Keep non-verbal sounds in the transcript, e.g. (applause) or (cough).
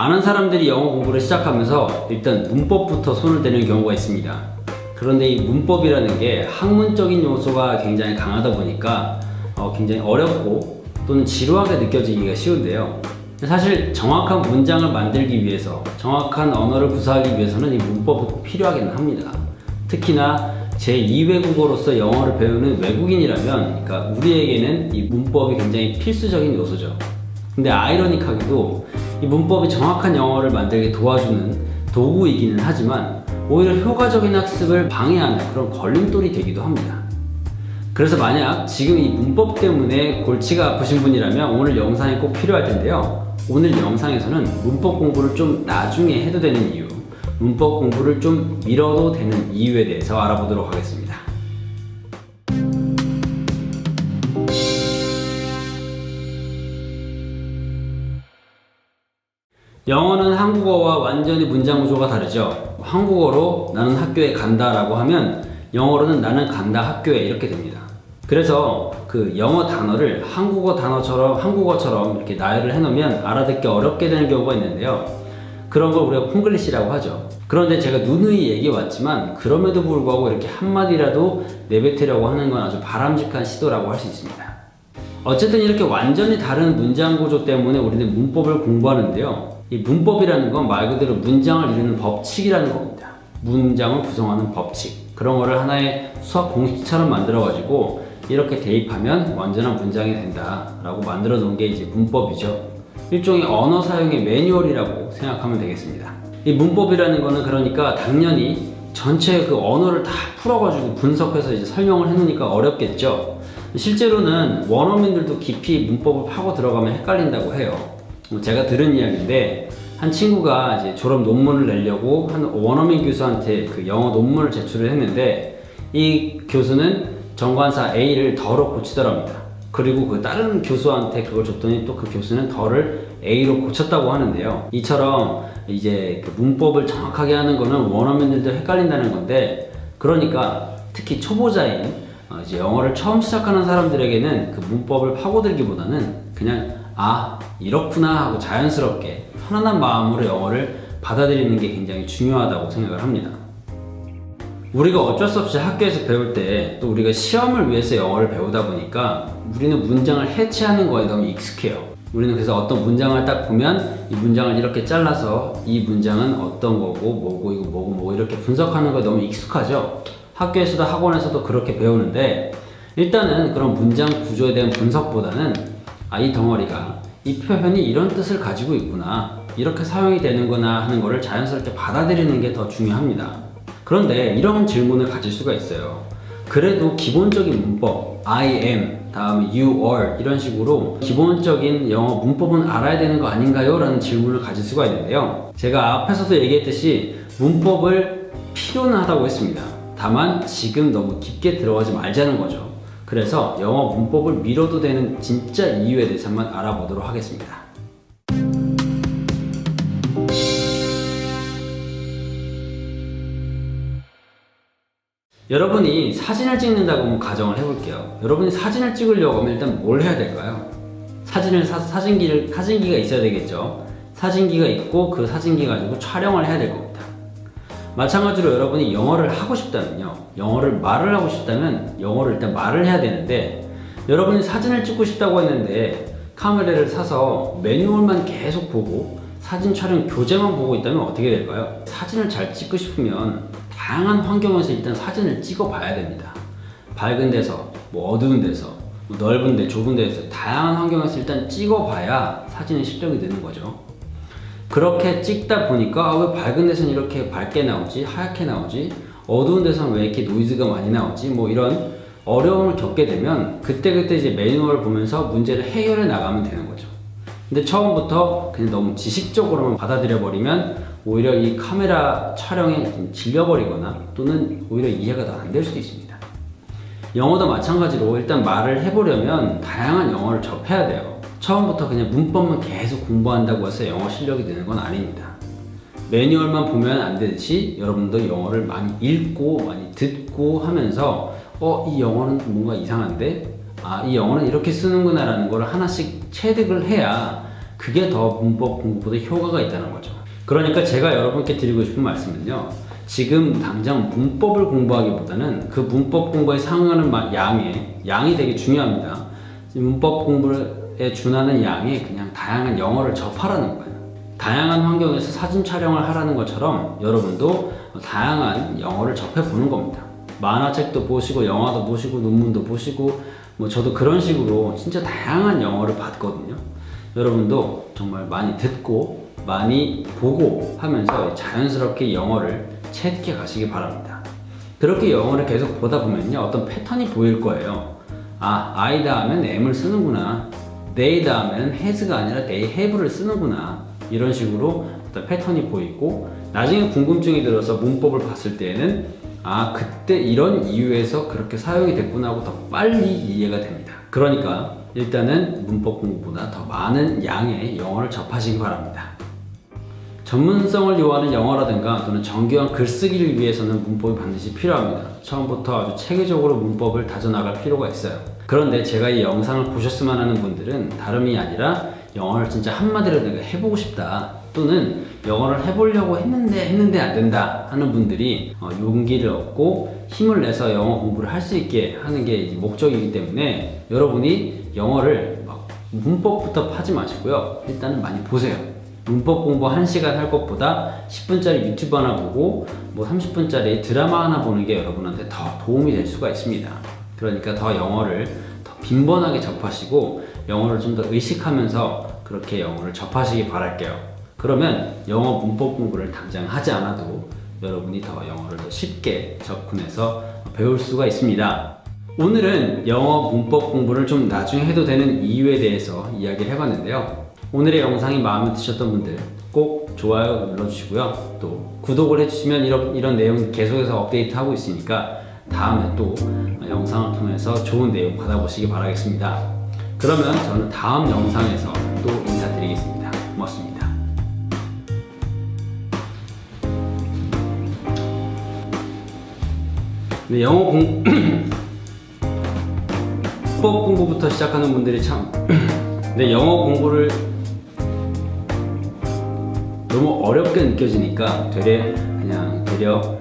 많은 사람들이 영어 공부를 시작하면서 일단 문법부터 손을 대는 경우가 있습니다. 그런데 이 문법이라는 게 학문적인 요소가 굉장히 강하다 보니까 어, 굉장히 어렵고 또는 지루하게 느껴지기가 쉬운데요. 사실 정확한 문장을 만들기 위해서 정확한 언어를 구사하기 위해서는 이 문법이 꼭 필요하기는 합니다. 특히나 제2외국어로서 영어를 배우는 외국인이라면 그러니까 우리에게는 이 문법이 굉장히 필수적인 요소죠. 근데 아이러니하게도 이 문법이 정확한 영어를 만들게 도와주는 도구이기는 하지만 오히려 효과적인 학습을 방해하는 그런 걸림돌이 되기도 합니다. 그래서 만약 지금 이 문법 때문에 골치가 아프신 분이라면 오늘 영상이 꼭 필요할 텐데요. 오늘 영상에서는 문법 공부를 좀 나중에 해도 되는 이유, 문법 공부를 좀 미뤄도 되는 이유에 대해서 알아보도록 하겠습니다. 영어는 한국어와 완전히 문장 구조가 다르죠. 한국어로 나는 학교에 간다라고 하면 영어로는 나는 간다 학교에 이렇게 됩니다. 그래서 그 영어 단어를 한국어 단어처럼 한국어처럼 이렇게 나열을 해놓으면 알아듣기 어렵게 되는 경우가 있는데요. 그런 걸 우리가 콩글리시라고 하죠. 그런데 제가 누누이 얘기해 왔지만 그럼에도 불구하고 이렇게 한마디라도 내뱉으려고 하는 건 아주 바람직한 시도라고 할 수 있습니다. 어쨌든 이렇게 완전히 다른 문장 구조 때문에 우리는 문법을 공부하는데요. 이 문법이라는 건 말 그대로 문장을 이루는 법칙이라는 겁니다. 문장을 구성하는 법칙. 그런 거를 하나의 수학 공식처럼 만들어가지고 이렇게 대입하면 완전한 문장이 된다라고 만들어 놓은 게 이제 문법이죠. 일종의 언어 사용의 매뉴얼이라고 생각하면 되겠습니다. 이 문법이라는 거는 그러니까 당연히 전체 그 언어를 다 풀어가지고 분석해서 이제 설명을 해놓으니까 어렵겠죠. 실제로는 원어민들도 깊이 문법을 파고 들어가면 헷갈린다고 해요. 뭐 제가 들은 이야기인데 한 친구가 이제 졸업 논문을 내려고 한 원어민 교수한테 그 영어 논문을 제출을 했는데 이 교수는 정관사 A를 더로 고치더랍니다. 그리고 그 다른 교수한테 그걸 줬더니 또 그 교수는 더를 A로 고쳤다고 하는데요. 이처럼 이제 그 문법을 정확하게 하는 거는 원어민들도 헷갈린다는 건데 그러니까 특히 초보자인 어, 이제 영어를 처음 시작하는 사람들에게는 그 문법을 파고들기보다는 그냥 아 이렇구나 하고 자연스럽게 편안한 마음으로 영어를 받아들이는 게 굉장히 중요하다고 생각을 합니다. 우리가 어쩔 수 없이 학교에서 배울 때 또 우리가 시험을 위해서 영어를 배우다 보니까 우리는 문장을 해체하는 거에 너무 익숙해요. 우리는 그래서 어떤 문장을 딱 보면 이 문장을 이렇게 잘라서 이 문장은 어떤 거고 뭐고 이거 뭐고 뭐 이렇게 분석하는 거에 너무 익숙하죠. 학교에서도 학원에서도 그렇게 배우는데 일단은 그런 문장 구조에 대한 분석보다는 아이 덩어리가 이 표현이 이런 뜻을 가지고 있구나 이렇게 사용이 되는구나 하는 거를 자연스럽게 받아들이는 게 더 중요합니다. 그런데 이런 질문을 가질 수가 있어요. 그래도 기본적인 문법, I am, 다음에 you are 이런 식으로 기본적인 영어 문법은 알아야 되는 거 아닌가요? 라는 질문을 가질 수가 있는데요. 제가 앞에서도 얘기했듯이 문법을 필요는 하다고 했습니다. 다만 지금 너무 깊게 들어가지 말자는 거죠. 그래서 영어 문법을 미뤄도 되는 진짜 이유에 대해서만 알아보도록 하겠습니다. 여러분이 사진을 찍는다고 가정을 해볼게요. 여러분이 사진을 찍으려고 하면 일단 뭘 해야 될까요? 사진을 사, 사진기를 사진기가 있어야 되겠죠. 사진기가 있고 그 사진기 가지고 촬영을 해야 될 겁니다. 마찬가지로 여러분이 영어를 하고 싶다면요. 영어를 말을 하고 싶다면 영어를 일단 말을 해야 되는데 여러분이 사진을 찍고 싶다고 했는데 카메라를 사서 매뉴얼만 계속 보고 사진 촬영 교재만 보고 있다면 어떻게 될까요? 사진을 잘 찍고 싶으면 다양한 환경에서 일단 사진을 찍어 봐야 됩니다. 밝은 데서, 뭐 어두운 데서, 뭐 넓은 데, 좁은 데에서 다양한 환경에서 일단 찍어 봐야 사진의 실력이 되는 거죠. 그렇게 찍다 보니까 아, 왜 밝은 데서는 이렇게 밝게 나오지? 하얗게 나오지? 어두운 데서는 왜 이렇게 노이즈가 많이 나오지? 뭐 이런 어려움을 겪게 되면 그때그때 이제 매뉴얼을 보면서 문제를 해결해 나가면 되는 거죠. 근데 처음부터 그냥 너무 지식적으로만 받아들여 버리면 오히려 이 카메라 촬영에 좀 질려버리거나 또는 오히려 이해가 더 안 될 수도 있습니다. 영어도 마찬가지로 일단 말을 해보려면 다양한 영어를 접해야 돼요. 처음부터 그냥 문법만 계속 공부한다고 해서 영어 실력이 되는 건 아닙니다. 매뉴얼만 보면 안 되듯이 여러분도 영어를 많이 읽고 많이 듣고 하면서 어, 이 영어는 뭔가 이상한데? 아, 이 영어는 이렇게 쓰는구나 라는 걸 하나씩 체득을 해야 그게 더 문법 공부보다 효과가 있다는 거죠. 그러니까 제가 여러분께 드리고 싶은 말씀은요. 지금 당장 문법을 공부하기보다는 그 문법 공부에 상응하는 마- 양의 양이 되게 중요합니다. 문법 공부 에 준하는 양이 그냥 다양한 영어를 접하라는 거예요. 다양한 환경에서 사진 촬영을 하라는 것처럼 여러분도 다양한 영어를 접해 보는 겁니다. 만화책도 보시고 영화도 보시고 논문도 보시고 뭐 저도 그런 식으로 진짜 다양한 영어를 봤거든요. 여러분도 정말 많이 듣고 많이 보고 하면서 자연스럽게 영어를 채득해 가시기 바랍니다. 그렇게 영어를 계속 보다 보면요 어떤 패턴이 보일 거예요. 아 I 다음엔 M을 쓰는구나. They 다음엔 has가 아니라 they have를 쓰는구나. 이런 식으로 어떤 패턴이 보이고 나중에 궁금증이 들어서 문법을 봤을 때에는 아 그때 이런 이유에서 그렇게 사용이 됐구나 하고 더 빨리 이해가 됩니다. 그러니까 일단은 문법 공부보다 더 많은 양의 영어를 접하시기 바랍니다. 전문성을 요하는 영어라든가 또는 정교한 글쓰기를 위해서는 문법이 반드시 필요합니다. 처음부터 아주 체계적으로 문법을 다져나갈 필요가 있어요. 그런데 제가 이 영상을 보셨으면 하는 분들은 다름이 아니라 영어를 진짜 한마디로 내가 해보고 싶다. 또는 영어를 해보려고 했는데 했는데 안 된다 하는 분들이 어, 용기를 얻고 힘을 내서 영어 공부를 할 수 있게 하는 게 목적이기 때문에 여러분이 영어를 막 문법부터 파지 마시고요. 일단은 많이 보세요. 문법 공부 1시간 할 것보다 10분짜리 유튜브 하나 보고 뭐 30분짜리 드라마 하나 보는 게 여러분한테 더 도움이 될 수가 있습니다. 그러니까 더 영어를 더 빈번하게 접하시고 영어를 좀 더 의식하면서 그렇게 영어를 접하시기 바랄게요. 그러면 영어 문법 공부를 당장 하지 않아도 여러분이 더 영어를 더 쉽게 접근해서 배울 수가 있습니다. 오늘은 영어 문법 공부를 좀 나중에 해도 되는 이유에 대해서 이야기를 해봤는데요. 오늘의 영상이 마음에 드셨던 분들 꼭 좋아요 눌러주시고요. 또 구독을 해주시면 이런, 이런 내용 계속해서 업데이트하고 있으니까 다음에 또 영상을 통해서 좋은 내용 받아보시기 바라겠습니다. 그러면 저는 다음 영상에서 또 인사드리겠습니다. 고맙습니다. 네, 영어 공 (clears throat) 문법 공부부터 시작하는 분들이 참 근데 (clears throat) 영어 공부를 너무 어렵게 느껴지니까 되려 그냥 되려